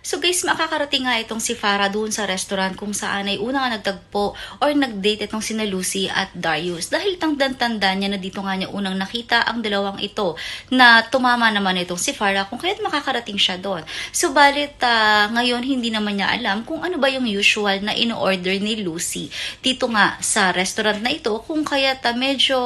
So guys, makakarating nga itong si Farah doon sa restaurant kung saan ay una nga nagtagpo or nag-date itong sina Lucy at Darius. Dahil tangdan-tanda niya na dito nga niya unang nakita ang dalawang ito na tumama naman itong si Farah kung kaya't makakarating siya doon. Subalit ah, ngayon hindi naman niya alam kung ano ba yung usual na in-order ni Lucy dito nga sa restaurant na ito kung kaya't ah, medyo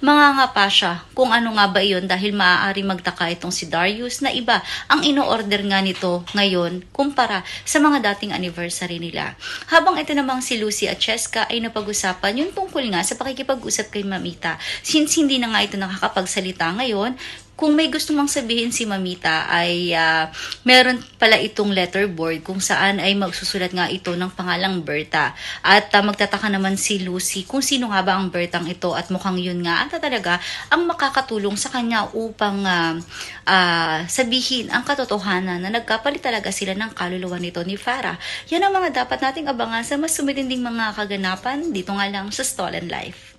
mangangapa siya kung ano nga ba iyon dahil maaari magtaka itong si Darius na iba ang ino-order nga nito ngayon kumpara sa mga dating anniversary nila. Habang ito namang si Lucy at Cheska ay napag-usapan yung tungkol nga sa pakikipag-usap kay Mamita. Since hindi na nga ito nakakapagsalita ngayon, kung may gusto mang sabihin si Mamita ay ah, meron pala itong letterboard kung saan ay magsusulat nga ito ng pangalang Berta. At ah, magtataka naman si Lucy kung sino nga ba ang Bertang ito at mukhang yun nga ata talaga ang makakatulong sa kanya upang ah, ah, sabihin ang katotohanan na nagkapalit talaga sila ng kaluluwa nito ni Farah. Yan ang mga dapat nating abangan sa mas sumitinding mga kaganapan dito nga lang sa Stolen Life.